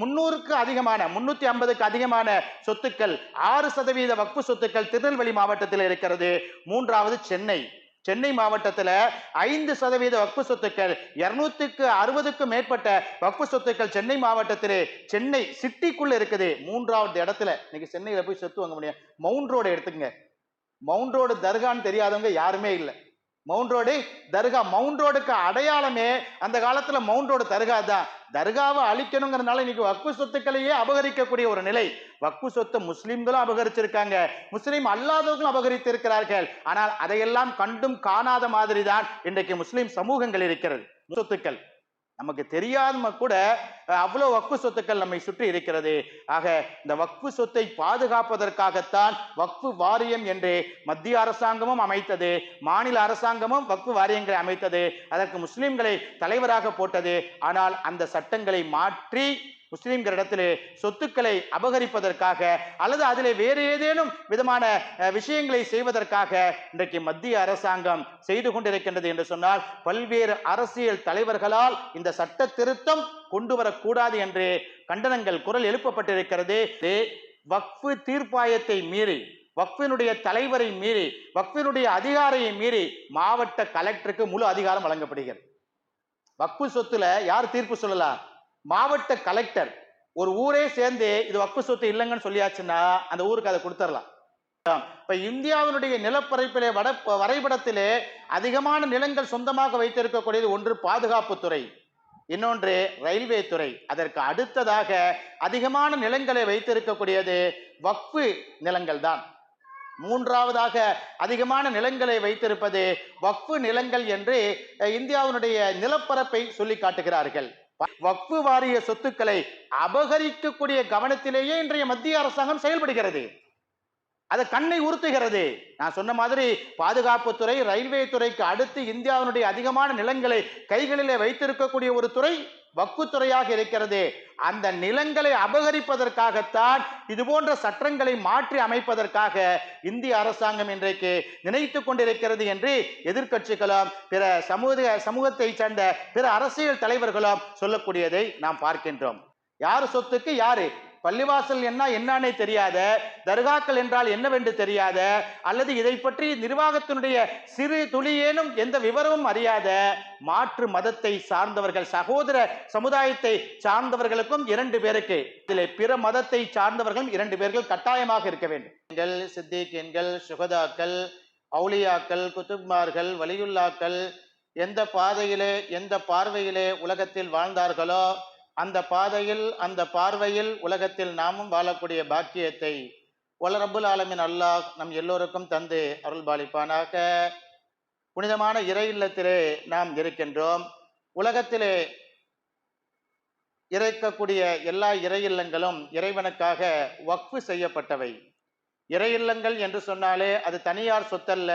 முன்னூறுக்கு அதிகமான முன்னூத்தி ஐம்பதுக்கு அதிகமான சொத்துக்கள் ஆறு சதவீத வக்ஃபு சொத்துக்கள் திருநெல்வேலி மாவட்டத்தில் இருக்கிறது. மூன்றாவது சென்னை. சென்னை மாவட்டத்தில் ஐந்து சதவீத வக்ஃபு சொத்துக்கள் இருநூத்துக்கு அறுபதுக்கும் மேற்பட்ட வக்ஃபு சொத்துக்கள் சென்னை மாவட்டத்தில் சென்னை சிட்டிக்குள்ள இருக்குது. மூன்றாவது இடத்துல இன்னைக்கு சென்னையில் போய் சொத்து வாங்க முடியும் மவுண்ட் ரோடு எடுத்துக்கங்க. மவுண்ட் ரோடு தர்கான்னு தெரியாதவங்க யாருமே இல்லை. மவுண்ட் ரோடு தர்கா. மவுண்ட் ரோடுக்கு அடையாளமே அந்த காலத்தில் மவுண்ட் ரோடு தர்கா தான். தர்காவை அழிக்கணுங்கிறதுனால இன்னைக்கு வக்ஃபு சொத்துக்களையே அபகரிக்கக்கூடிய ஒரு நிலை. வக்ஃபு சொத்து முஸ்லீம்களும் அபகரிச்சிருக்காங்க. முஸ்லீம் அல்லாதவர்களும் அபகரித்திருக்கிறார்கள். ஆனால் அதையெல்லாம் கண்டும் காணாத மாதிரி தான் இன்றைக்கு முஸ்லீம் சமூகங்கள் இருக்கிறது. சொத்துக்கள். நமக்கு தெரியாம கூட அவ்வளோ வக்ஃபு சொத்துக்கள் நம்மை சுற்றி இருக்கிறது. ஆக இந்த வக்ஃபு சொத்தை பாதுகாப்பதற்காகத்தான் வக்ஃபு வாரியம் என்று மத்திய அரசாங்கமும் அமைத்தது. மாநில அரசாங்கமும் வக்ஃபு வாரியங்களை அமைத்தது. அதற்கு முஸ்லிம்களை தலைவராக போட்டது. ஆனால் அந்த சட்டங்களை மாற்றி முஸ்லிம்களிடத்திலே சொத்துக்களை அபகரிப்பதற்காக அல்லது அதிலே வேறு ஏதேனும் விதமான விஷயங்களை செய்வதற்காக இன்றைக்கு மத்திய அரசாங்கம் செய்து கொண்டிருக்கின்றது என்று சொன்னால் பல்வேறு அரசியல் தலைவர்களால் இந்த சட்ட திருத்தம் கொண்டு வரக்கூடாது என்று கண்டனங்கள் குரல் எழுப்பப்பட்டிருக்கிறது. வக்ஃபு தீர்ப்பாயத்தை மீறி வக்ஃபினுடைய தலைவரை மீறி வக்ஃபினுடைய அதிகாரையை மீறி மாவட்ட கலெக்டருக்கு முழு அதிகாரம் வழங்கப்படுகிறது. வக்ஃபு சொத்துல யார் தீர்ப்பு சொல்லலாம்? மாவட்ட கலெக்டர் ஒரு ஊரே சேர்ந்து இது வக்ஃபு சொத்து இல்லைங்கன்னு சொல்லியாச்சுன்னா அந்த ஊருக்கு அதை கொடுத்துடலாம். இப்ப இந்தியாவினுடைய நிலப்பரப்பிலே வட வரைபடத்திலே அதிகமான நிலங்கள் சொந்தமாக வைத்திருக்கக்கூடியது ஒன்று பாதுகாப்புத்துறை இன்னொன்று ரயில்வே துறை. அதற்கு அடுத்ததாக அதிகமான நிலங்களை வைத்திருக்கக்கூடியது வக்ஃபு நிலங்கள் தான் மூன்றாவதாக அதிகமான நிலங்களை வைத்திருப்பது வக்ஃபு நிலங்கள் என்று இந்தியாவினுடைய நிலப்பரப்பை சொல்லி காட்டுகிறார்கள். வக்ஃபு வாரிய சொத்துக்களை அபகரிக்கக்கூடிய கவனத்திலேயே இன்றைய மத்திய அரசாங்கம் செயல்படுகிறது. அது கண்ணை உறுத்துகிறது. நான் சொன்ன மாதிரி பாதுகாப்புத்துறை ரயில்வே துறைக்கு அடுத்து இந்தியாவினுடைய அதிகமான நிலங்களை கைகளிலே வைத்திருக்கக்கூடிய ஒரு துறை வக்குத்துறையாக இருக்கிறது. அந்த நிலங்களை அபகரிப்பதற்காகத்தான் இது போன்ற சட்டங்களை மாற்றி அமைப்பதற்காக இந்திய அரசாங்கம் இன்றைக்கு நினைத்து கொண்டிருக்கிறது என்று எதிர்க்கட்சிகளும் பிற சமூக சமூகத்தை சேர்ந்த பிற அரசியல் தலைவர்களும் சொல்லக்கூடியதை நாம் பார்க்கின்றோம். யார் சொத்துக்கு யாரு பள்ளிவாசல் என்ன என்னன்னே தெரியாத தர்காக்கள் என்றால் என்னவென்று தெரியாத அல்லது இதை பற்றி நிர்வாகத்தினுடைய சிறு துளியேனும் எந்த விவரமும் அறியாத மாற்று மதத்தை சார்ந்தவர்கள் சகோதர சமுதாயத்தை சார்ந்தவர்களுக்கும் இரண்டு பேருக்கு. இதில் பிற மதத்தை சார்ந்தவர்களும் இரண்டு பேர்கள் கட்டாயமாக இருக்க வேண்டும். எங்கள் சித்திக் சுகதாக்கள் அவுளியாக்கள் குத்துப்மார்கள் வலியுல்லாக்கள் எந்த பாதையிலே எந்த பார்வையிலே உலகத்தில் வாழ்ந்தார்களோ அந்த பாதையில் அந்த பார்வையில் உலகத்தில் நாமும் வாழக்கூடிய பாக்கியத்தை ஒல ஆலமின் அல்லாஹ் நம் எல்லோருக்கும் தந்து அருள்பாலிப்பானாக. புனிதமான இறை இல்லத்திலே நாம் இருக்கின்றோம். உலகத்திலே இறைக்கக்கூடிய எல்லா இறை இல்லங்களும் இறைவனுக்காக வக்ஃபு செய்யப்பட்டவை. இறை இல்லங்கள் என்று சொன்னாலே அது தனியார் சொத்தல்ல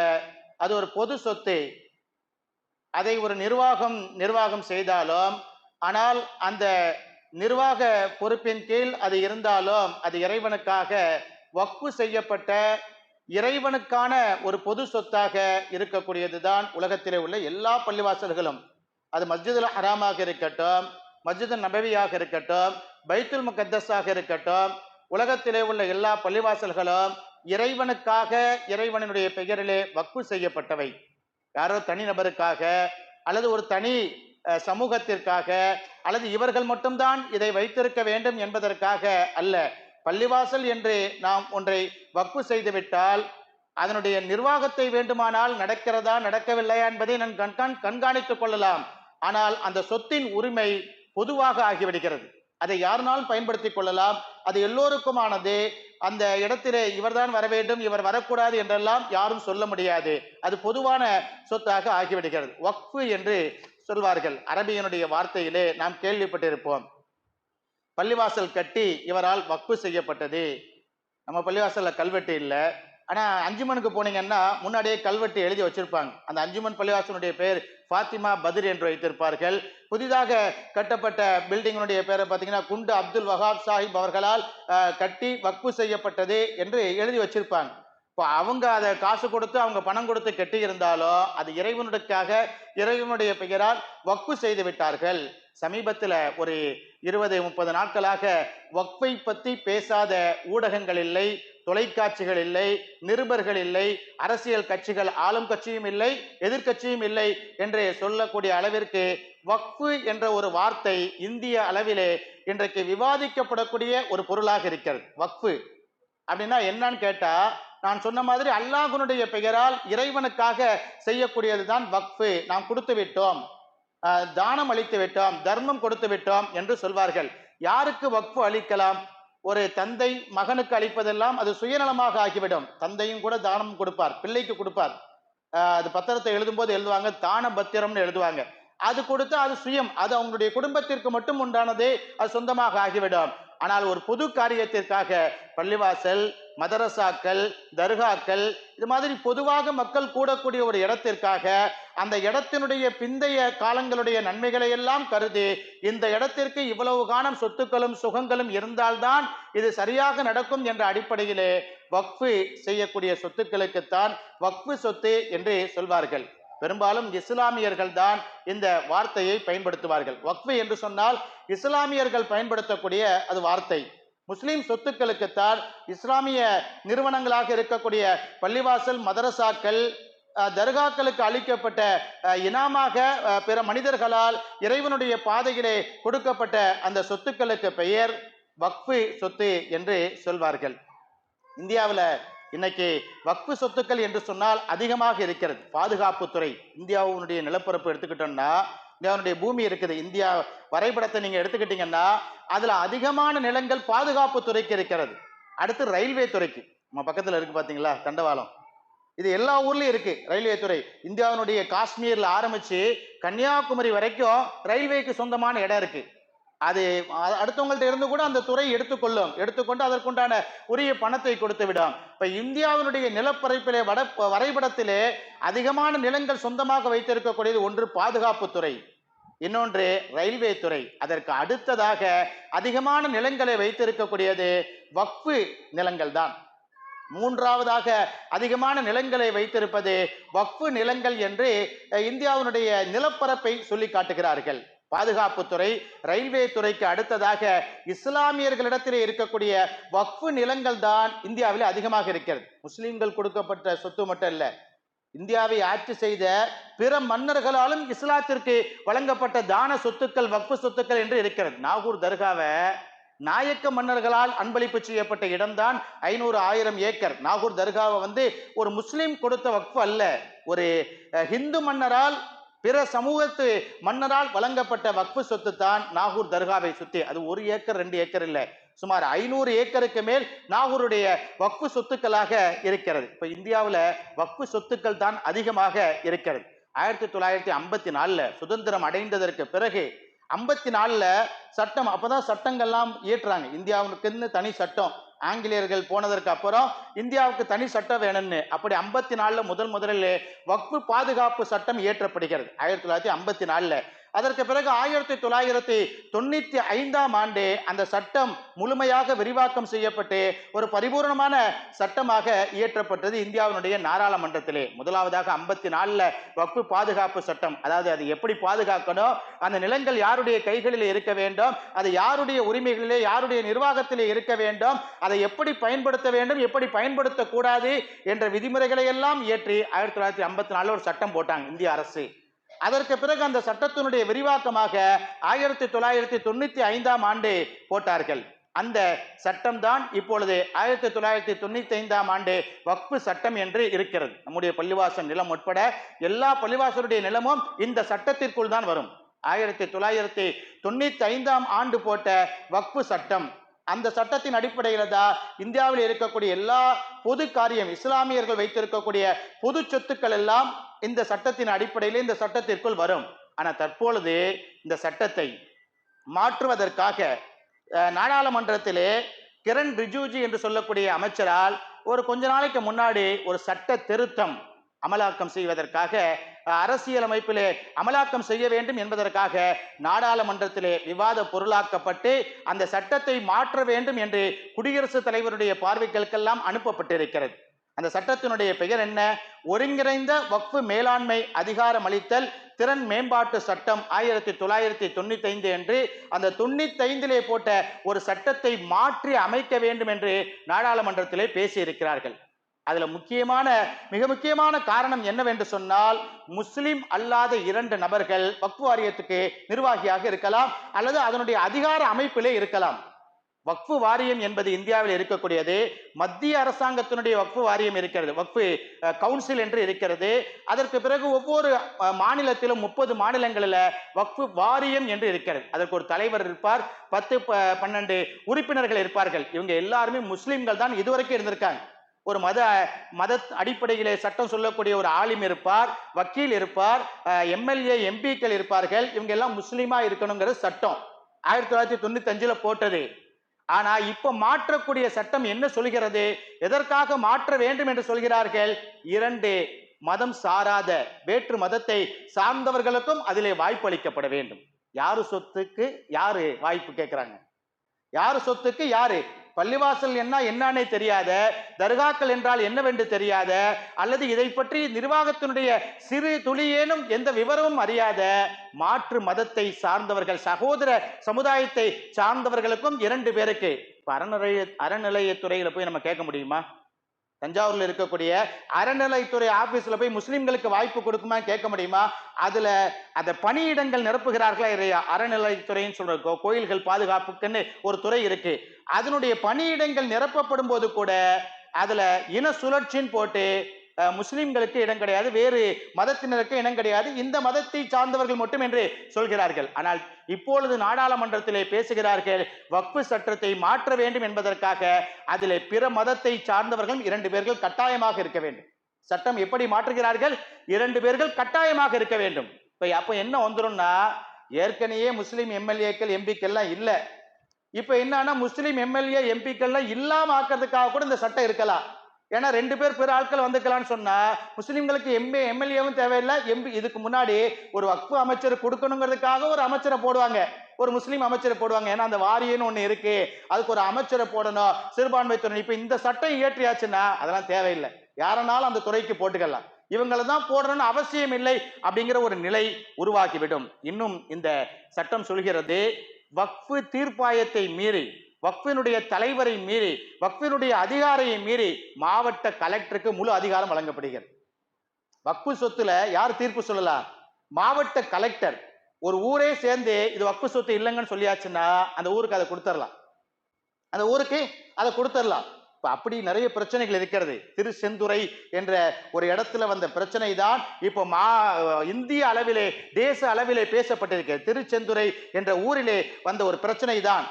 அது ஒரு பொது சொத்து. அதை ஒரு நிர்வாகம் நிர்வாகம் செய்தாலும் ஆனால் அந்த நிர்வாக பொறுப்பின் கீழ் அது இருந்தாலும் அது இறைவனுக்காக வக்ஃபு செய்யப்பட்ட இறைவனுக்கான ஒரு பொது சொத்தாக இருக்கக்கூடியது தான் உலகத்திலே உள்ள எல்லா பள்ளிவாசல்களும். அது மஸ்ஜிதுல் ஹராமாக இருக்கட்டும் மஸ்ஜிது நபவியாக இருக்கட்டும் பைத்துல் முகத்தஸாக இருக்கட்டும் உலகத்திலே உள்ள எல்லா பள்ளிவாசல்களும் இறைவனுக்காக இறைவனுடைய பெயரிலே வக்ஃபு செய்யப்பட்டவை. யாரோ தனி நபருக்காக அல்லது ஒரு தனி சமூகத்திற்காக அல்லது இவர்கள் மட்டும்தான் இதை வைத்திருக்க வேண்டும் என்பதற்காக அல்ல. பள்ளிவாசல் என்று நாம் ஒன்றை வக்பு செய்துவிட்டால் அதனுடைய நிர்வாகத்தை வேண்டுமானால் நடக்கிறதா நடக்கவில்லையா என்பதை நான் கண்காண் கண்காணித்துக் கொள்ளலாம். ஆனால் அந்த சொத்தின் உரிமை பொதுவாக ஆகிவிடுகிறது. அதை யாருனாலும் பயன்படுத்திக் கொள்ளலாம். அது எல்லோருக்குமானது. அந்த இடத்திலே இவர்தான் வர வேண்டும் இவர் வரக்கூடாது என்றெல்லாம் யாரும் சொல்ல முடியாது. அது பொதுவான சொத்தாக ஆகிவிடுகிறது. வக்ஃபு என்று சொல்வார்கள். அரபியனுடைய வார்த்தையிலே நாம் கேள்விப்பட்டிருப்போம். பள்ளிவாசல் கட்டி இவரால் வக்பு செய்யப்பட்டது. நம்ம பள்ளிவாசலில் கல்வெட்டு இல்லை. ஆனால் அஞ்சுமனுக்கு போனீங்கன்னா முன்னாடியே கல்வெட்டு எழுதி வச்சிருப்பாங்க. அந்த அஞ்சுமன் பள்ளிவாசனுடைய பெயர் ஃபாத்திமா பதிர் என்று வைத்திருப்பார்கள். புதிதாக கட்டப்பட்ட பில்டிங்கினுடைய பேரை பார்த்தீங்கன்னா குண்டு அப்துல் வஹாப் சாஹிப் அவர்களால் கட்டி வக்பு செய்யப்பட்டது என்று எழுதி வச்சிருப்பாங்க. இப்போ அவங்க அதை காசு கொடுத்து அவங்க பணம் கொடுத்து கெட்டி இருந்தாலோ அது இறைவனுக்காக இறைவனுடைய பெயரால் வக்ஃபு செய்து விட்டார்கள். சமீபத்தில் ஒரு இருபது முப்பது நாட்களாக வக்ஃபை பற்றி பேசாத ஊடகங்கள் இல்லை தொலைக்காட்சிகள் இல்லை நிருபர்கள் இல்லை அரசியல் கட்சிகள் ஆளும் கட்சியும் இல்லை எதிர்க்கட்சியும் இல்லை என்று சொல்லக்கூடிய அளவிற்கு வக்ஃபு என்ற ஒரு வார்த்தை இந்திய அளவிலே இன்றைக்கு விவாதிக்கப்படக்கூடிய ஒரு பொருளாக இருக்கிறது. வக்ஃபு அப்படின்னா என்னன்னு கேட்டால் நான் சொன்ன மாதிரி அல்லாஹ்வுடைய பெயரால் இறைவனுக்காக செய்யக்கூடியது தான் வக்ஃபு. நாம் கொடுத்து விட்டோம். தானம் அளித்து விட்டோம். தர்மம் கொடுத்து விட்டோம் என்று சொல்வார்கள். யாருக்கு வக்ஃபு அளிக்கலாம்? ஒரு தந்தை மகனுக்கு அளிப்பதெல்லாம் அது சுயநலமாக ஆகிவிடும். தந்தையும் கூட தானம் கொடுப்பார். பிள்ளைக்கு கொடுப்பார். அது பத்திரத்தை எழுதும்போது எழுதுவாங்க. தான பத்திரம்னு எழுதுவாங்க. அது கொடுத்து அது சுயம். அது அவங்களுடைய குடும்பத்திற்கு மட்டும் உண்டானதே அது சொந்தமாக ஆகிவிடும். ஆனால் ஒரு பொது காரியத்திற்காக பள்ளிவாசல் மதரசாக்கள் தர்காக்கள் இது மாதிரி பொதுவாக மக்கள் கூடக்கூடிய ஒரு இடத்திற்காக அந்த இடத்தினுடைய பிந்தைய காலங்களுடைய நன்மைகளை எல்லாம் கருதி இந்த இடத்திற்கு இவ்வளவு காலம் சொத்துக்களும் சுகங்களும் இருந்தால்தான் இது சரியாக நடக்கும் என்ற அடிப்படையிலே வக்ஃபு செய்யக்கூடிய சொத்துக்களுக்குத்தான் வக்ஃபு சொத்து என்று சொல்வார்கள். பெரும்பாலும் இஸ்லாமியர்கள் தான் இந்த வார்த்தையை பயன்படுத்துவார்கள். வக்ஃபு என்று சொன்னால் இஸ்லாமியர்கள் பயன்படுத்தக்கூடிய அது வார்த்தை. முஸ்லீம் சொத்துக்களுக்குத்தான் இஸ்லாமிய நிறுவனங்களாக இருக்கக்கூடிய பள்ளிவாசல் மதரசாக்கள் தர்காக்களுக்கு அளிக்கப்பட்ட இனமாக இனாமாக பிற மனிதர்களால் இறைவனுடைய பாதையிலே கொடுக்கப்பட்ட அந்த சொத்துக்களுக்கு பெயர் வக்ஃபு சொத்து என்று சொல்வார்கள். இந்தியாவில் இன்னைக்கு வக்ஃபு சொத்துக்கள் என்று சொன்னால் அதிகமாக இருக்கிறது. பாதுகாப்புத்துறை இந்தியாவுடைய நிலப்பரப்பு எடுத்துக்கிட்டோம்னா இந்தியாவுடைய பூமி இருக்குது. இந்தியா வரைபடத்தை நீங்கள் எடுத்துக்கிட்டீங்கன்னா அதில் அதிகமான நிலங்கள் பாதுகாப்பு துறைக்கு இருக்கிறது. அடுத்து ரயில்வே துறைக்கு. நம்ம பக்கத்தில் இருக்குது பார்த்தீங்களா தண்டவாளம். இது எல்லா ஊர்லேயும் இருக்குது ரயில்வே துறை. இந்தியாவினுடைய காஷ்மீரில் ஆரம்பித்து கன்னியாகுமரி வரைக்கும் ரயில்வேக்கு சொந்தமான இடம் இருக்குது அது அடுத்தவங்கள்ட்ட இருந்து கூட அந்த துறை எடுத்துக்கொள்ளும். எடுத்துக்கொண்டு அதற்குண்டான உரிய பணத்தை கொடுத்து விடும். இப்போ இந்தியாவினுடைய நிலப்பரப்பிலே வட வரைபடத்திலே அதிகமான நிலங்கள் சொந்தமாக வைத்திருக்கக்கூடியது ஒன்று பாதுகாப்புத்துறை இன்னொன்று ரயில்வே துறை. அதற்கு அடுத்ததாக அதிகமான நிலங்களை வைத்திருக்கக்கூடியது வக்ஃபு நிலங்கள் தான். மூன்றாவதாக அதிகமான நிலங்களை வைத்திருப்பது வக்ஃபு நிலங்கள் என்று இந்தியாவினுடைய நிலப்பரப்பை சொல்லி காட்டுகிறார்கள். பாதுகாப்புத்துறை ரயில்வே துறைக்கு அடுத்ததாக இஸ்லாமியர்களிடத்திலே இருக்கக்கூடிய வக்ஃபு நிலங்கள் தான் இந்தியாவில் அதிகமாக இருக்கிறது. முஸ்லீம்கள் கொடுக்கப்பட்ட சொத்து மட்டும் இல்லை. இந்தியாவை ஆட்சி செய்த பிற மன்னர்களாலும் இஸ்லாத்திற்கு வழங்கப்பட்ட தான சொத்துக்கள் வக்ஃபு சொத்துக்கள் என்று இருக்கிறது. நாகூர் தர்காவை நாயக்க மன்னர்களால் அன்பளிப்பு செய்யப்பட்ட இடம்தான் ஐநூறு ஆயிரம் ஏக்கர். நாகூர் தர்காவை வந்து ஒரு முஸ்லீம் கொடுத்த வக்ஃபு அல்ல. ஒரு ஹிந்து மன்னரால் பிற சமூகத்து மன்னரால் வழங்கப்பட்ட வக்ஃபு சொத்து தான் நாகூர் தர்காவை சுத்தி. அது ஒரு ஏக்கர் ரெண்டு ஏக்கர் இல்லை. சுமார் ஐநூறு ஏக்கருக்கு மேல் நாகூருடைய வக்ஃபு சொத்துக்களாக இருக்கிறது. இப்போ இந்தியாவில் வக்ஃபு சொத்துக்கள் தான் அதிகமாக இருக்கிறது. ஆயிரத்தி தொள்ளாயிரத்தி ஐம்பத்தி நாலில் சுதந்திரம் அடைந்ததற்கு பிறகு ஐம்பத்தி நாலில் சட்டம் அப்பதான் சட்டங்கள்லாம் இயற்றுறாங்க. இந்தியாவுக்குன்னு தனி சட்டம். ஆங்கிலேயர்கள் போனதற்கு அப்புறம் இந்தியாவுக்கு தனி சட்டம் வேணும்னு. அப்படி ஐம்பத்தி நாலில் முதல் முதலில் வக்ஃபு பாதுகாப்பு சட்டம் இயற்றப்படுகிறது. ஆயிரத்தி தொள்ளாயிரத்தி ஐம்பத்தி நாலில். அதற்கு பிறகு ஆயிரத்தி தொள்ளாயிரத்தி தொண்ணூத்தி ஐந்தாம் ஆண்டு அந்த சட்டம் முழுமையாக விரிவாக்கம் செய்யப்பட்டு ஒரு பரிபூர்ணமான சட்டமாக இயற்றப்பட்டது இந்தியாவினுடைய நாடாளுமன்றத்திலே. முதலாவதாக ஐம்பத்தி நாலுல வக்ஃபு பாதுகாப்பு சட்டம். அதாவது அது எப்படி பாதுகாக்கணும்? அந்த நிலங்கள் யாருடைய கைகளில் இருக்க வேண்டும்? அது யாருடைய உரிமைகளிலே யாருடைய நிர்வாகத்திலே இருக்க வேண்டும்? அதை எப்படி பயன்படுத்த வேண்டும்? எப்படி பயன்படுத்தக்கூடாது? என்ற விதிமுறைகளை எல்லாம் இயற்றி ஆயிரத்தி தொள்ளாயிரத்தி ஐம்பத்தி நாலுல ஒரு சட்டம் போட்டாங்க இந்திய அரசு. அதற்கு பிறகு அந்த சட்டத்தினுடைய விரிவாக்கமாக ஆயிரத்தி தொள்ளாயிரத்தி தொண்ணூற்றி ஐந்தாம் ஆண்டு போட்டார்கள். அந்த சட்டம்தான் இப்பொழுது ஆயிரத்தி தொள்ளாயிரத்தி தொண்ணூத்தி ஐந்தாம் ஆண்டு வக்ஃபு சட்டம் என்று இருக்கிறது. நம்முடைய பள்ளிவாசல் நிலம் உட்பட எல்லா பள்ளிவாசலுடைய நிலமும் இந்த சட்டத்திற்குள் தான் வரும். ஆயிரத்தி தொள்ளாயிரத்தி தொண்ணூத்தி ஐந்தாம் ஆண்டு போட்ட வக்ஃபு சட்டம் அந்த சட்டத்தின் அடிப்படையில் தான் இந்தியாவில் இருக்கக்கூடிய எல்லா பொது காரியம் இஸ்லாமியர்கள் வைத்திருக்கக்கூடிய பொது சொத்துக்கள் எல்லாம் இந்த சட்டத்தின் அடிப்படையில் இந்த சட்டத்திற்குள் வரும். ஆனால் தற்பொழுது இந்த சட்டத்தை மாற்றுவதற்காக நாடாளுமன்றத்திலே கிரண் ரிஜிஜு என்று சொல்லக்கூடிய அமைச்சரால் ஒரு கொஞ்ச நாளைக்கு முன்னாடி ஒரு சட்ட திருத்தம் அமலாக்கம் செய்வதற்காக அரசியலமைப்பிலே அமலாக்கம் செய்ய வேண்டும் என்பதற்காக நாடாளுமன்றத்திலே விவாத பொருளாக்கப்பட்டு அந்த சட்டத்தை மாற்ற வேண்டும் என்று குடியரசுத் தலைவருடைய பார்வைகளுக்கெல்லாம் அனுப்பப்பட்டிருக்கிறது. அந்த சட்டத்தினுடைய பெயர் என்ன? ஒருங்கிணைந்த வக்ஃபு மேலாண்மை அதிகாரம் அளித்தல் திறன் மேம்பாட்டு சட்டம் ஆயிரத்தி தொள்ளாயிரத்தி தொண்ணூத்தி ஐந்து என்று அந்த தொண்ணூத்தி ஐந்திலே போட்ட ஒரு சட்டத்தை மாற்றி அமைக்க வேண்டும் என்று நாடாளுமன்றத்திலே பேசியிருக்கிறார்கள். அதுல முக்கியமான மிக முக்கியமான காரணம் என்னவென்று சொன்னால் முஸ்லிம் அல்லாத இரண்டு நபர்கள் வக்ஃபு வாரியத்துக்கு நிர்வாகியாக இருக்கலாம் அல்லது அதனுடைய அதிகார அமைப்பிலே இருக்கலாம். வக்ஃபு வாரியம் என்பது இந்தியாவில் இருக்கக்கூடியது மத்திய அரசாங்கத்தினுடைய வக்ஃபு வாரியம் இருக்கிறது வக்ஃபு கவுன்சில் என்று இருக்கிறது. அதற்கு பிறகு ஒவ்வொரு மாநிலத்திலும் முப்பது மாநிலங்களில் வக்ஃபு வாரியம் என்று இருக்கிறது. அதற்கு ஒரு தலைவர் இருப்பார் பத்து ப- பன்னெண்டு உறுப்பினர்கள் இருப்பார்கள். இவங்க எல்லாருமே முஸ்லீம்கள் தான் இதுவரைக்கும் இருந்திருக்காங்க. ஒரு மத மத அடிப்படையிலே சட்டம் சொல்லக்கூடிய ஒரு ஆலிம் இருப்பார் வக்கீல் இருப்பார் எம்எல்ஏ எம்பிக்கள் இருப்பார்கள். இவங்க எல்லாம் முஸ்லீமா இருக்கணுங்கிறது சட்டம். ஆயிரத்தி தொள்ளாயிரத்தி தொண்ணூத்தி அஞ்சுல போட்டது. ஆனா இப்ப மாற்றக்கூடிய சட்டம் என்ன சொல்கிறது? எதற்காக மாற்ற வேண்டும் என்று சொல்கிறார்கள்? இரண்டு மதம் சாராத வேற்று மதத்தை சார்ந்தவர்களுக்கும் அதிலே வாய்ப்பு அளிக்கப்பட வேண்டும். யாரு சொத்துக்கு யாரு வாய்ப்பு கேட்கிறாங்க? யாரு சொத்துக்கு யாரு பள்ளிவாசல் என்ன என்னன்னே தெரியாத தர்காக்கள் என்றால் என்னவென்று தெரியாத அல்லது இதை பற்றி நிர்வாகத்தினுடைய சிறு துளியேனும் எந்த விவரமும் அறியாத மாற்று மதத்தை சார்ந்தவர்கள் சகோதர சமுதாயத்தை சார்ந்தவர்களுக்கும் இரண்டு பேருக்கு இப்ப அறநிலைய அறநிலையத்துறையில் போய் நம்ம கேட்க முடியுமா? தஞ்சாவூர்ல இருக்கக்கூடிய அறநிலைத்துறை ஆபீஸ்ல போய் முஸ்லிம்களுக்கு வாய்ப்பு கொடுக்குமா கேட்க முடியுமா? அதுல அந்த பணியிடங்கள் நிரப்புகிறார்களா இல்லையா? அறநிலைத்துறைன்னு சொல்ற கோயில்கள் பாதுகாப்புக்குன்னு ஒரு துறை இருக்கு. அதனுடைய பணியிடங்கள் நிரப்பப்படும் போது கூட அதுல இன சுழற்சின்னு போட்டு முஸ்லிம்களுக்கு இடம் கிடையாது வேறு மதத்தினருக்கு இடம் கிடையாது. இந்த மதத்தை சார்ந்தவர்கள் மட்டும் என்று சொல்கிறார்கள். ஆனால் இப்பொழுது நாடாளுமன்றத்திலே பேசுகிறார்கள் வக்ஃபு சட்டத்தை மாற்ற வேண்டும் என்பதற்காக அதிலே பிற மதத்தை சார்ந்தவர்கள் இரண்டு பேர்கள் கட்டாயமாக இருக்க வேண்டும். சட்டம் எப்படி மாற்றுகிறார்கள்? இரண்டு பேர்கள் கட்டாயமாக இருக்க வேண்டும். இப்போ அப்போ என்ன வந்துரும்னா ஏற்கனவே முஸ்லீம் எம்எல்ஏக்கள் எம்பிக்கள்லாம் இல்லை. இப்போ என்னன்னா முஸ்லீம் எம்எல்ஏ எம்பிக்கள்லாம் இல்லாமல் ஆக்கிறதுக்காக கூட இந்த சட்டம் இருக்கலாம். ஏன்னா ரெண்டு பேர் பிற ஆட்கள் வந்துக்கலாம்னு சொன்னா முஸ்லீம்களுக்கு எம்பி எம்எல்ஏவும் தேவையில்லை. எம்பி இதுக்கு முன்னாடி ஒரு வக்ஃபு அமைச்சர் கொடுக்கணுங்கிறதுக்காக ஒரு அமைச்சரை போடுவாங்க. ஒரு முஸ்லீம் அமைச்சரை போடுவாங்க. ஏன்னா அந்த வாரியம்னு ஒன்று இருக்கு. அதுக்கு ஒரு அமைச்சரை போடணும். சிறுபான்மைத்துறை இப்போ இந்த சட்டம் இயற்றியாச்சுன்னா அதெல்லாம் தேவையில்லை. யாரனாலும் அந்த துறைக்கு போட்டுக்கலாம். இவங்களை தான் போடணும்னு அவசியம் இல்லை அப்படிங்கிற ஒரு நிலை உருவாக்கிவிடும் இன்னும் இந்த சட்டம் சொல்கிறது வக்ஃபு தீர்ப்பாயத்தை மீறி வக்ஃபினுடைய தலைவரை மீறி வக்ஃபினுடைய அதிகாரையை மீறி மாவட்ட கலெக்டருக்கு முழு அதிகாரம் வழங்கப்படுகிறது. வக்ஃபு சொத்துல யார் தீர்ப்பு சொல்லலாம் மாவட்ட கலெக்டர். ஒரு ஊரே சேர்ந்து இது வக்ஃபு சொத்து இல்லைங்கன்னு சொல்லியாச்சுன்னா அந்த ஊருக்கு அதை கொடுத்துடலாம் அந்த ஊருக்கு அதை கொடுத்துடலாம் இப்போ அப்படி நிறைய பிரச்சனைகள் இருக்கிறது. திருச்செந்துறை என்ற ஒரு இடத்துல வந்த பிரச்சனை தான் இப்போ மா இந்திய அளவிலே தேச அளவிலே பேசப்பட்டிருக்கிறது திருச்செந்துறை என்ற ஊரிலே வந்த ஒரு பிரச்சனை தான்.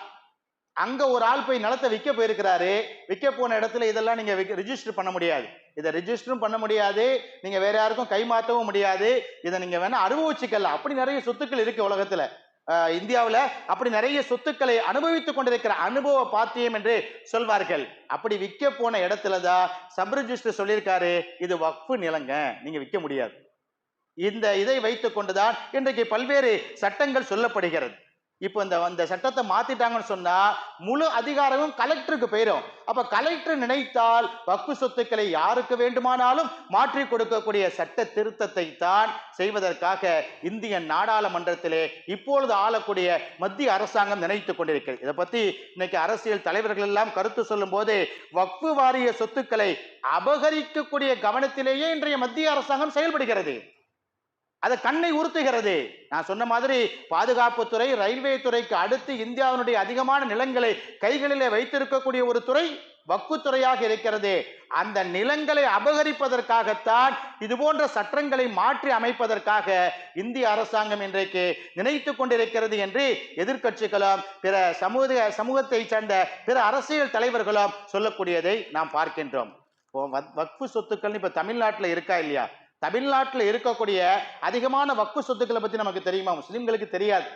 அங்க ஒரு ஆள் போய் நிலத்தை விற்க போயிருக்கிறாரு. விற்க போன இடத்துல இதெல்லாம் நீங்க ரிஜிஸ்டர் பண்ண முடியாது. இதை ரிஜிஸ்டரும் பண்ண முடியாது. நீங்க வேற யாருக்கும் கைமாற்றவும் முடியாது. இதை நீங்க வேணா அனுபவிச்சுக்கலாம். அப்படி நிறைய சொத்துக்கள் இருக்கு உலகத்துல. இந்தியாவில் அப்படி நிறைய சொத்துக்களை அனுபவித்துக் கொண்டிருக்கிற அனுபவ பாத்தியம் என்று சொல்வார்கள். அப்படி விற்க போன இடத்துல தான் சப்ரிஜிஸ்டர் சொல்லியிருக்காரு. இது வக்ஃபு நிலங்க. நீங்க விற்க முடியாது. இந்த இதை வைத்துக் கொண்டுதான் இன்றைக்கு பல்வேறு சட்டங்கள் சொல்லப்படுகிறது. இப்போ இந்த அந்த சட்டத்தை மாத்திட்டாங்கன்னு சொன்னா முழு அதிகாரமும் கலெக்டருக்கு போயிடும் அப்ப கலெக்டர் நினைத்தால் வக்கு சொத்துக்களை யாருக்கு வேண்டுமானாலும் மாற்றி கொடுக்கக்கூடிய சட்ட திருத்தத்தை தான் செய்வதற்காக இந்திய நாடாளுமன்றத்திலே இப்பொழுது ஆளக்கூடிய மத்திய அரசாங்கம் நினைத்துக் கொண்டிருக்கிறது. இதை பத்தி இன்னைக்கு அரசியல் தலைவர்கள் எல்லாம் கருத்து சொல்லும் போது வக்ஃபு வாரிய சொத்துக்களை அபகரிக்கக்கூடிய கவனத்திலேயே இன்றைய மத்திய அரசாங்கம் செயல்படுகிறது. அது கண்ணை உறுத்துகிறது. நான் சொன்ன மாதிரி பாதுகாப்புத்துறை ரயில்வே துறைக்கு அடுத்து இந்தியாவினுடைய அதிகமான நிலங்களை கைகளிலே வைத்திருக்கக்கூடிய ஒரு துறை வக்குத்துறையாக இருக்கிறது. அந்த நிலங்களை அபகரிப்பதற்காகத்தான் இது போன்ற சட்டங்களை மாற்றி அமைப்பதற்காக இந்திய அரசாங்கம் இன்றைக்கு நினைத்து கொண்டிருக்கிறது என்று எதிர்க்கட்சிகளும் பிற சமூக சமூகத்தை சேர்ந்த பிற அரசியல் தலைவர்களும் சொல்லக்கூடியதை நாம் பார்க்கின்றோம். வக்ஃபு சொத்துக்கள் இப்போ தமிழ்நாட்டில் இருக்கா இல்லையா? தமிழ்நாட்டில் இருக்கக்கூடிய அதிகமான வக்கு சொத்துக்களை பற்றி நமக்கு தெரியுமா? முஸ்லீம்களுக்கு தெரியாது.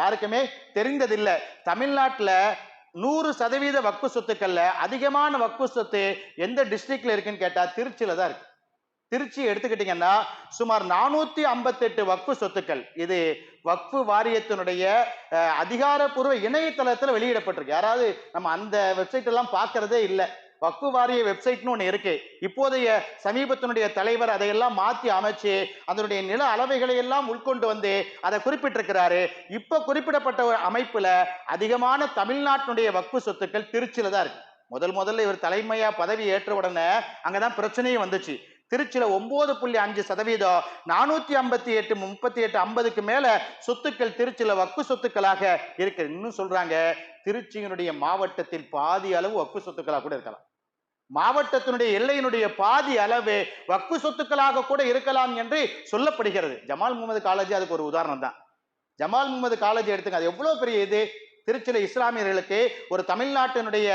யாருக்குமே தெரிந்ததில்லை. தமிழ்நாட்டில் நூறு சதவீத வக்கு சொத்துக்கள்ல அதிகமான வக்கு சொத்து எந்த டிஸ்ட்ரிக்ட்ல இருக்குன்னு கேட்டால் திருச்சியில தான் இருக்கு. திருச்சி எடுத்துக்கிட்டீங்கன்னா சுமார் நானூத்தி ஐம்பத்தெட்டு வக்ஃபு சொத்துக்கள். இது வக்ஃபு வாரியத்தினுடைய அதிகாரப்பூர்வ இணையதளத்தில் வெளியிடப்பட்டிருக்கு. யாராவது நம்ம அந்த வெப்சைட் எல்லாம் பார்க்கறதே இல்லை. வக்ஃபு வாரிய வெப்சைட்னு ஒன்று இருக்கு. இப்போதைய சமீபத்தினுடைய தலைவர் அதையெல்லாம் மாற்றி அமைச்சு அதனுடைய நில அளவைகளை எல்லாம் உட்கொண்டு வந்து அதை குறிப்பிட்டிருக்கிறாரு. இப்போ குறிப்பிடப்பட்ட ஒரு அமைப்பில் அதிகமான தமிழ்நாட்டினுடைய வக்ஃபு சொத்துக்கள் திருச்சியில் தான் இருக்கு. முதல் முதல்ல இவர் தலைமையாக பதவி ஏற்ற உடனே அங்கதான் பிரச்சனையும் வந்துச்சு. திருச்சியில் ஒம்பது புள்ளி அஞ்சு சதவீதம் நானூற்றி ஐம்பத்தி எட்டு முப்பத்தி எட்டு ஐம்பதுக்கு மேலே சொத்துக்கள் திருச்சியில் வக்கு சொத்துக்களாக இருக்கு. இன்னும் சொல்கிறாங்க திருச்சியினுடைய மாவட்டத்தில் பாதி அளவு வக்கு சொத்துக்களாக கூட இருக்கலாம். மாவட்டத்தினுடைய எல்லையினுடைய பாதி அளவு வக்கு சொத்துக்களாக கூட இருக்கலாம் என்று சொல்லப்படுகிறது. ஜமால் முகமது காலேஜ் அதுக்கு ஒரு உதாரணம் தான். ஜமால் முகமது காலேஜ் எடுத்துங்க. அது எவ்வளோ பெரிய இது? திருச்சியில் இஸ்லாமியர்களுக்கு ஒரு தமிழ்நாட்டினுடைய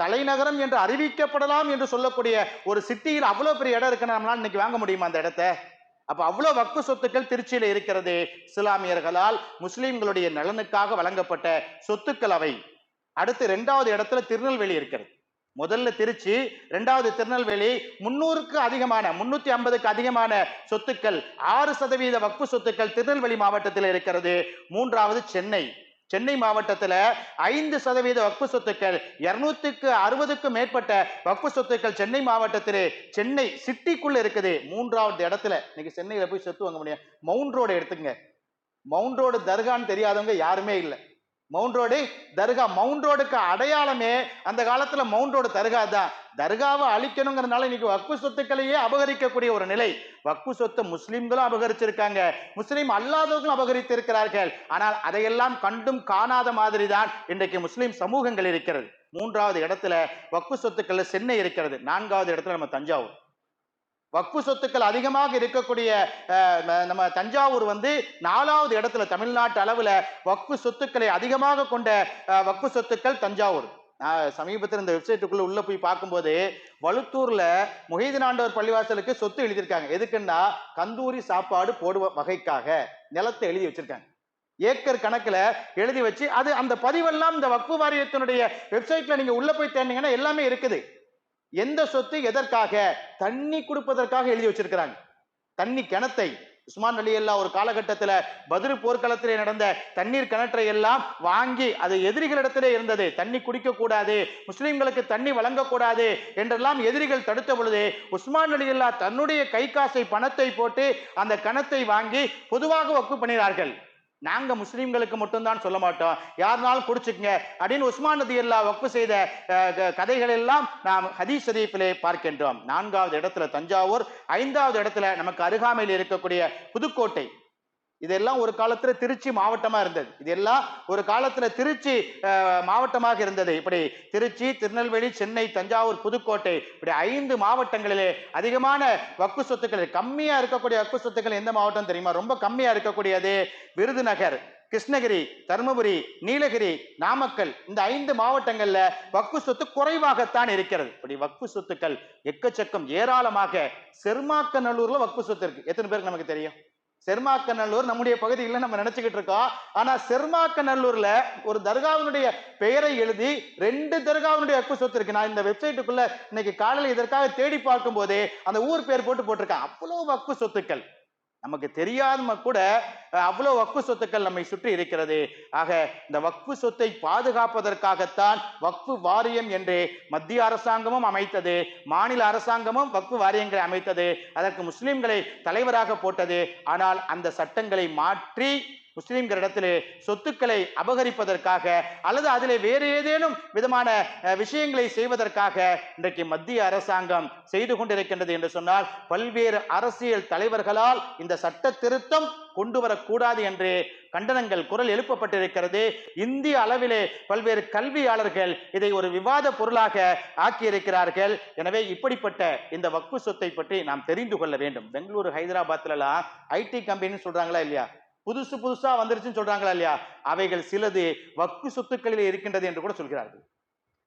தலைநகரம் என்று அறிவிக்கப்படலாம் என்று சொல்லக்கூடிய ஒரு சிட்டியில் அவ்வளோ பெரிய இடம் இருக்குன்னு நம்மளால் இன்னைக்கு வாங்க முடியுமா அந்த இடத்த? அப்போ அவ்வளோ வக்கு சொத்துக்கள் திருச்சியில் இருக்கிறது. இஸ்லாமியர்களால் முஸ்லீம்களுடைய நலனுக்காக வழங்கப்பட்ட சொத்துக்கள் அவை. அடுத்து ரெண்டாவது இடத்துல திருநெல்வேலி இருக்கிறது. முதல்ல திருச்சி இரண்டாவது திருநெல்வேலி முன்னூறுக்கு அதிகமான முன்னூத்தி ஐம்பதுக்கு அதிகமான சொத்துக்கள் ஆறு சதவீத வக்பு சொத்துக்கள் திருநெல்வேலி மாவட்டத்தில் இருக்கிறது. மூன்றாவது சென்னை. சென்னை மாவட்டத்தில் ஐந்து சதவீத வக்பு சொத்துக்கள் இருநூத்துக்கு அறுபதுக்கும் மேற்பட்ட வக்பு சொத்துக்கள் சென்னை மாவட்டத்தில் சென்னை சிட்டிக்குள்ள இருக்குது. மூன்றாவது இடத்துல இன்னைக்கு சென்னையில் போய் சொத்து வாங்க முடியும் மவுண்ட் ரோடு எடுத்துங்க மவுண்ட் ரோடு தர்கான்னு தெரியாதவங்க யாருமே இல்லை. மவுண்ட் ரோடு தர்கா. மவுண்ட் ரோடுக்கு அடையாளமே அந்த காலத்தில் மவுண்ட் ரோடு தர்கா தான். தர்காவை அழிக்கணுங்கிறதுனால இன்னைக்கு வக்கு சொத்துக்களையே அபகரிக்கக்கூடிய ஒரு நிலை. வக்கு சொத்து முஸ்லீம்களும் அபகரிச்சிருக்காங்க. முஸ்லீம் அல்லாதவர்களும் அபகரித்திருக்கிறார்கள். ஆனால் அதையெல்லாம் கண்டும் காணாத மாதிரி தான் இன்றைக்கு முஸ்லீம் சமூகங்கள் இருக்கிறது. மூன்றாவது இடத்துல வக்கு சொத்துக்களில் சென்னை இருக்கிறது. நான்காவது இடத்துல நம்ம தஞ்சாவூர். வக்பு சொத்துக்கள் அதிகமாக இருக்கக்கூடிய நம்ம தஞ்சாவூர் வந்து நாலாவது இடத்துல தமிழ்நாட்டு அளவில் வக்பு சொத்துக்களை அதிகமாக கொண்ட அஹ், வக்பு சொத்துக்கள் தஞ்சாவூர். நான் சமீபத்தில் இந்த வெப்சைட்டுக்குள்ள உள்ள போய் பார்க்கும்போது வழுத்தூர்ல முஹீதீன் ஆண்டவர் பள்ளிவாசலுக்கு சொத்து எழுதியிருக்காங்க. எதுக்குன்னா கந்தூரி சாப்பாடு போடுவ வகைக்காக நிலத்தை எழுதி வச்சிருக்காங்க. ஏக்கர் கணக்கில் எழுதி வச்சு அது அந்த பதிவெல்லாம் இந்த வக்பு வாரியத்தினுடைய வெப்சைட்ல நீங்க உள்ள போய் தேடினீங்கன்னா எல்லாமே இருக்குது. எந்த சொத்து எதற்காக? தண்ணி கொடுப்பதற்காக எழுதி வச்சிருக்கிறாங்க. தண்ணி கிணத்தை. உஸ்மான் அலி அல்லா ஒரு காலகட்டத்தில் பதில் போர்க்களத்திலே நடந்த தண்ணீர் கிணற்றை எல்லாம் வாங்கி அது எதிரிகளிடத்திலே இருந்தது. தண்ணி குடிக்கக்கூடாது முஸ்லீம்களுக்கு தண்ணி வழங்கக்கூடாது என்றெல்லாம் எதிரிகள் தடுத்த பொழுது உஸ்மான் அலி அல்லா தன்னுடைய கை காசை பணத்தை போட்டு அந்த கணத்தை வாங்கி பொதுவாக ஒப்பு பண்ணினார்கள். நாங்க முஸ்லீம்களுக்கு மட்டும்தான் சொல்ல மாட்டோம். யாருனாலும் குடிச்சுக்கங்க அப்படின்னு உஸ்மான் நதி அல்லா வக்ஃபு செய்த க- கதைகள் எல்லாம் நாம் ஹதீஸ் ஷரீஃபிலே பார்க்கின்றோம். நான்காவது இடத்துல தஞ்சாவூர் ஐந்தாவது இடத்துல நமக்கு அருகாமையில் இருக்கக்கூடிய புதுக்கோட்டை. இதெல்லாம் ஒரு காலத்தில் திருச்சி மாவட்டமாக இருந்தது. இதெல்லாம் ஒரு காலத்தில் திருச்சி மாவட்டமாக இருந்தது. இப்படி திருச்சி திருநெல்வேலி சென்னை தஞ்சாவூர் புதுக்கோட்டை இப்படி ஐந்து மாவட்டங்களிலே அதிகமான வக்கு சொத்துக்கள் கம்மியாக இருக்கக்கூடிய வக்கு சொத்துக்கள் எந்த மாவட்டம் தெரியுமா? ரொம்ப கம்மியாக இருக்கக்கூடியது விருதுநகர் கிருஷ்ணகிரி தருமபுரி நீலகிரி நாமக்கல் இந்த ஐந்து மாவட்டங்களில் வக்கு சொத்து குறைவாகத்தான் இருக்கிறது. இப்படி வக்கு சொத்துக்கள் எக்கச்சக்கம் ஏராளமாக செர்மாக்கநல்லூரில் வக்கு சொத்து இருக்கு. எத்தனை பேருக்கு நமக்கு தெரியும்? செருமாக்கநல்லூர் நம்முடைய பகுதியில் நம்ம நினைச்சுக்கிட்டு இருக்கோம். ஆனா செருமாக்கநல்லூர்ல ஒரு தர்காவினுடைய பெயரை எழுதி ரெண்டு தர்காவினுடைய அக்கு சொத்து இருக்கு. நான் இந்த வெப்சைட்டுக்குள்ள இன்னைக்கு காலையில் இதற்காக தேடி பார்க்கும் போதே அந்த ஊர் பேர் போட்டு போட்டிருக்கேன். அவ்வளவு அக்கு சொத்துக்கள். நமக்கு தெரியாம கூட அவ்வளோ வக்ஃபு சொத்துக்கள் நம்மை சுற்றி இருக்கிறது. ஆக இந்த வக்ஃபு சொத்தை பாதுகாப்பதற்காகத்தான் வக்ஃபு வாரியம் என்று மத்திய அரசாங்கமும் அமைத்தது. மாநில அரசாங்கமும் வக்ஃபு வாரியங்களை அமைத்தது. அதற்கு முஸ்லிம்களை தலைவராக போட்டது. ஆனால் அந்த சட்டங்களை மாற்றி முஸ்லீம்களிடத்திலே சொத்துக்களை அபகரிப்பதற்காக அல்லது அதிலே வேறு ஏதேனும் விதமான விஷயங்களை செய்வதற்காக இன்றைக்கு மத்திய அரசாங்கம் செய்து கொண்டிருக்கின்றது என்று சொன்னால் பல்வேறு அரசியல் தலைவர்களால் இந்த சட்ட திருத்தம் கொண்டு வரக்கூடாது என்று கண்டனங்கள் குரல் எழுப்பப்பட்டிருக்கிறது. இந்திய அளவிலே பல்வேறு கல்வியாளர்கள் இதை ஒரு விவாத பொருளாக ஆக்கியிருக்கிறார்கள். எனவே இப்படிப்பட்ட இந்த வக்ஃபு சொத்தை பற்றி நாம் தெரிந்து கொள்ள வேண்டும். பெங்களூரு ஹைதராபாத்லலாம் ஐடி கம்பெனின்னு சொல்றாங்களா இல்லையா? புதுசு புதுசா வந்துருச்சுன்னு சொல்றாங்களா இல்லையா? அவைகள் சிலது வக்கு சொத்துக்களில் இருக்கின்றது என்று கூட சொல்கிறார்கள்.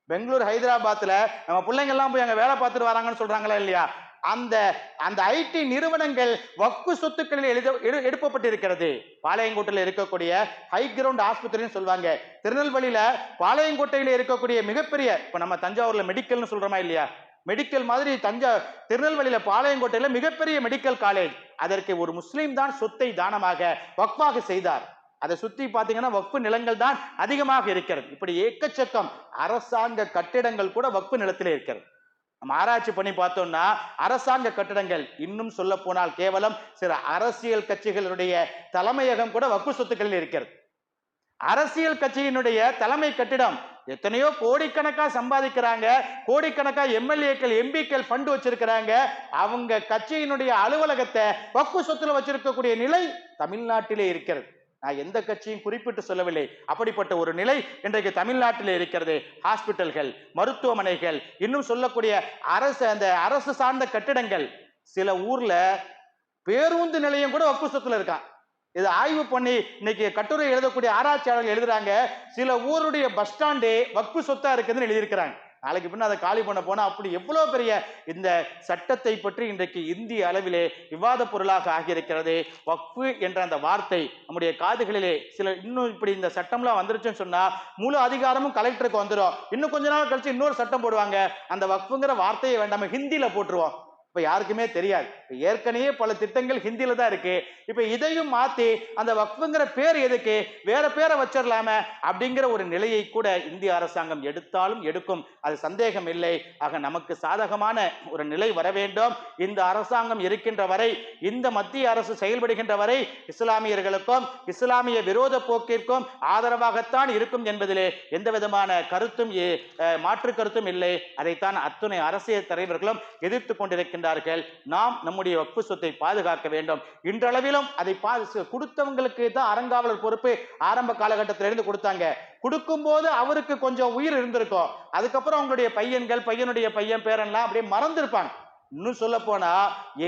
பெங்களூர் ஹைதராபாத்ல நம்ம பிள்ளைங்க எல்லாம் போய் அங்க வேலை பார்த்துட்டு வராங்கன்னு சொல்றாங்களா இல்லையா? அந்த அந்த ஐடி நிறுவனங்கள் வக்கு சொத்துக்களில் எழுத எடு- எடுப்பப்பட்டிருக்கிறது. பாளையங்கோட்டையில் இருக்கக்கூடிய ஹை கிரவுண்ட் ஆஸ்பத்திரின்னு சொல்லுவாங்க திருநெல்வேலியில பாளையங்கோட்டையில் இருக்கக்கூடிய மிகப்பெரிய இப்போ நம்ம தஞ்சாவூர்ல மெடிக்கல்னு சொல்றோமா இல்லையா? மெடிக்கல் மாதிரி தஞ்சா திருநெல்வேலியில் பாளையங்கோட்டையில் மிகப்பெரிய மெடிக்கல் காலேஜ் அதற்கு ஒரு முஸ்லீம் தான் சொத்தை தானமாக வக்ஃபாக செய்தார். அதை சுற்றி பார்த்தீங்கன்னா வக்ஃபு நிலங்கள் தான் அதிகமாக இருக்கிறது. இப்படி ஏக்கச்சக்கம் அரசாங்க கட்டிடங்கள் கூட வக்ஃபு நிலத்தில் இருக்கிறது. நம்ம ஆராய்ச்சி பண்ணி பார்த்தோம்னா அரசாங்க கட்டிடங்கள் இன்னும் சொல்ல போனால் கேவலம் சில அரசியல் கட்சிகளுடைய தலைமையகம் கூட வக்ஃபு சொத்துக்களில் இருக்கிறது. அரசியல் கட்சியினுடைய தலைமை கட்டிடம் எத்தனையோ கோடிக்கணக்காக சம்பாதிக்கிறாங்க கோடிக்கணக்காக எம்எல்ஏக்கள் எம்பிக்கள் ஃபண்டு வச்சிருக்கிறாங்க. அவங்க கட்சியினுடைய அலுவலகத்தை வக்கு சொத்துல வச்சிருக்கக்கூடிய நிலை தமிழ்நாட்டிலே இருக்கிறது. நான் எந்த கட்சியும் குறிப்பிட்டு சொல்லவில்லை. அப்படிப்பட்ட ஒரு நிலை இன்றைக்கு தமிழ்நாட்டில் இருக்கிறது. ஹாஸ்பிட்டல்கள் மருத்துவமனைகள் இன்னும் சொல்லக்கூடிய அரசு அந்த அரசு சார்ந்த கட்டிடங்கள். சில ஊர்ல பேருந்து நிலையம் கூட வக்கு சொத்துல இருக்கான். இது ஆய்வு பண்ணி இன்னைக்கு கட்டுரை எழுதக்கூடிய ஆராய்ச்சியாளர்கள் எழுதுறாங்க. சில ஊருடைய பஸ் ஸ்டாண்டே வக்பு சொத்தா இருக்குதுன்னு எழுதியிருக்கிறாங்க. நாளைக்கு பின்ன அதை காலி பண்ண போனா அப்படி எவ்வளவு பெரிய இந்த சட்டத்தை பற்றி இன்றைக்கு இந்திய அளவிலே விவாத பொருளாக ஆகியிருக்கிறது. வக்ஃபு என்ற அந்த வார்த்தை நம்முடைய காதுகளிலே சில இன்னும் இப்படி இந்த சட்டம்லாம் வந்துருச்சுன்னு சொன்னா முழு அதிகாரமும் கலெக்டருக்கு வந்துடும் இன்னும் கொஞ்ச நாள் கழிச்சு இன்னொரு சட்டம் போடுவாங்க. அந்த வக்ஃபுங்கிற வார்த்தையை வேண்டாம ஹிந்தியில போட்டுருவோம். இப்ப யாருக்குமே தெரியாது. இப்போ ஏற்கனவே பல திட்டங்கள் ஹிந்தியில தான் இருக்கு. இப்ப இதையும் மாத்தி அந்த வக்ஃபுங்கிற பேர் எதுக்கு? வேற பேரை வச்சிடலாம அப்படிங்கிற ஒரு நிலையை கூட இந்திய அரசாங்கம் எடுத்தாலும் எடுக்கும். அது சந்தேகம் இல்லை. ஆக நமக்கு சாதகமான ஒரு நிலை வர வேண்டும். இந்த அரசாங்கம் இருக்கின்ற வரை இந்த மத்திய அரசு செயல்படுகின்ற வரை இஸ்லாமியர்களுக்கும் இஸ்லாமிய விரோத போக்கிற்கும் ஆதரவாகத்தான் இருக்கும் என்பதிலே எந்த விதமான கருத்தும் மாற்று கருத்தும் இல்லை. அதைத்தான் அத்துணை அரசியல் தலைவர்களும் எதிர்த்து இருக்கின்றார்கள் நாம் நம்முடைய வக்ஃபு சொத்தை பாதுகாக்க வேண்டும். இன்றளவிலும் அதை பா கொடுத்தவங்களுக்கு தான் அறங்காவலர் பொறுப்பு ஆரம்ப காலகட்டத்திலிருந்து கொடுத்தாங்க. கொடுக்கும்போது அவருக்கு கொஞ்சம் உயிர் இருந்திருக்கும். அதுக்கப்புறம் அவங்களுடைய பையன்கள் பையனுடைய பையன் பேரன்லாம் அப்படியே மறந்துருப்பாங்க. இன்னும் சொல்ல போனா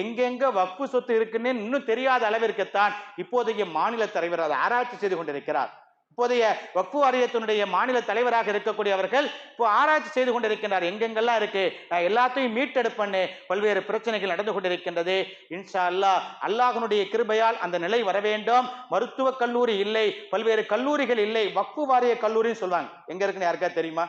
எங்கெங்க வக்ஃபு சொத்து இருக்குன்னு இன்னும் தெரியாத அளவிற்குத்தான் இப்போதைய மாநில தலைவர் அதை ஆராய்ச்சி செய்து கொண்டிருக்கிறார். இப்போதைய வக்ஃபு வாரியத்தினுடைய மாநில தலைவராக இருக்கக்கூடியவர்கள் இப்போ ஆராய்ச்சி செய்து கொண்டிருக்கின்றார். எங்கெங்கெல்லாம் இருக்கு? நான் எல்லாத்தையும் மீட்டெடுப்பேன்னு பல்வேறு பிரச்சனைகள் நடந்து கொண்டிருக்கின்றது. இன்ஷா அல்லாஹ் அல்லாஹனுடைய கிருபையால் அந்த நிலை வர வேண்டும். மருத்துவ கல்லூரி இல்லை பல்வேறு கல்லூரிகள் இல்லை. வக்ஃபு வாரிய கல்லூரின்னு சொல்லுவாங்க. எங்க இருக்குன்னு யாருக்கா தெரியுமா?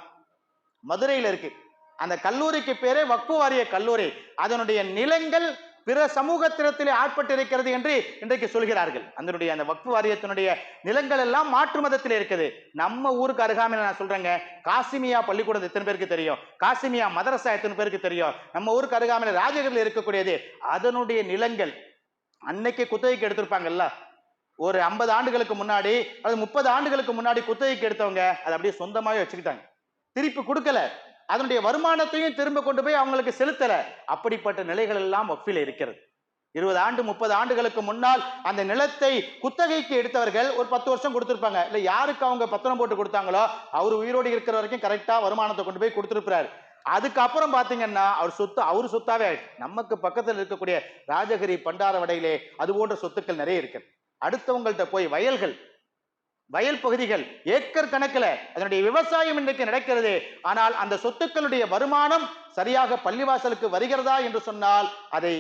மதுரையில் இருக்கு. அந்த கல்லூரிக்கு பேரே வக்ஃபு வாரிய கல்லூரி. அதனுடைய நிலங்கள் பிற சமூகத்திடத்திலே ஆட்பட்டிருக்கிறது என்று இன்றைக்கு சொல்கிறார்கள். அதனுடைய அந்த வக்ஃபு வாரியத்தினுடைய நிலங்கள் எல்லாம் மாற்று மதத்தில் இருக்குது. நம்ம ஊருக்கு அருகாமையில் நான் சொல்றேங்க. காசிமியா பள்ளிக்கூடம் எத்தனை பேருக்கு தெரியும்? காசிமியா மதரசா எத்தனை பேருக்கு தெரியும்? நம்ம ஊருக்கு அருகாமையில் ராஜகிரில் இருக்கக்கூடியது. அதனுடைய நிலங்கள் அன்னைக்கு குத்தகைக்கு எடுத்திருப்பாங்கல்ல? ஒரு ஐம்பது ஆண்டுகளுக்கு முன்னாடி அது முப்பது ஆண்டுகளுக்கு முன்னாடி குத்தகைக்கு எடுத்தவங்க அதை அப்படியே சொந்தமாகவே வச்சுக்கிட்டாங்க. திருப்பி கொடுக்கல. அதனுடைய வருமானத்தையும் திரும்ப கொண்டு போய் அவங்களுக்கு செலுத்தலை. அப்படிப்பட்ட நிலைகள் எல்லாம் ஒப்பில் இருக்கிறது. இருபது ஆண்டு முப்பது ஆண்டுகளுக்கு முன்னால் அந்த நிலத்தை குத்தகைக்கு எடுத்தவர்கள் ஒரு பத்து வருஷம் கொடுத்துருப்பாங்க. இல்லை யாருக்கு அவங்க பத்திரம் போட்டு கொடுத்தாங்களோ அவர் உயிரோடு இருக்கிற வரைக்கும் கரெக்டாக வருமானத்தை கொண்டு போய் கொடுத்துருப்பாரு அதுக்கப்புறம் பார்த்தீங்கன்னா அவர் சொத்து அவர் சொத்தாவே நமக்கு பக்கத்தில் இருக்கக்கூடிய ராஜகிரி பண்டார வடையிலே அது போன்ற சொத்துக்கள் நிறைய இருக்கு அடுத்தவங்கள்ட்ட போய் வயல்கள் வயல் பகுதிகள் ஏக்கர் கணக்கில் அதனுடைய விவசாயம் இன்றைக்கு நடக்கிறது. ஆனால் அந்த சொத்துக்களுடைய வருமானம் சரியாக பள்ளிவாசலுக்கு வருகிறதா என்று சொன்னால் அதை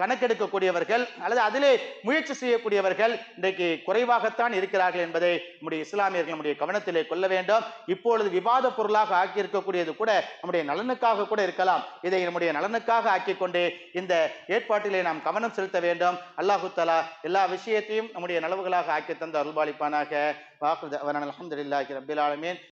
கணக்கெடுக்கக்கூடியவர்கள் அல்லது அதிலே முயற்சி செய்யக்கூடியவர்கள் இன்றைக்கு குறைவாகத்தான் இருக்கிறார்கள் என்பதை நம்முடைய இஸ்லாமியர்கள் நம்முடைய கவனத்திலே கொள்ள வேண்டும். இப்பொழுது விவாத பொருளாக ஆக்கியிருக்கக்கூடியது கூட நம்முடைய நலனுக்காக கூட இருக்கலாம். இதை நம்முடைய நலனுக்காக ஆக்கிக்கொண்டு இந்த ஏற்பாட்டிலே நாம் கவனம் செலுத்த வேண்டும். அல்லாஹு தலா எல்லா விஷயத்தையும் நம்முடைய நலவுகளாக ஆக்கி தந்த அருள்பாலிப்பானாக வாக்குதான் அலமதுல்லாஹி ரபில் ஆலமீன்.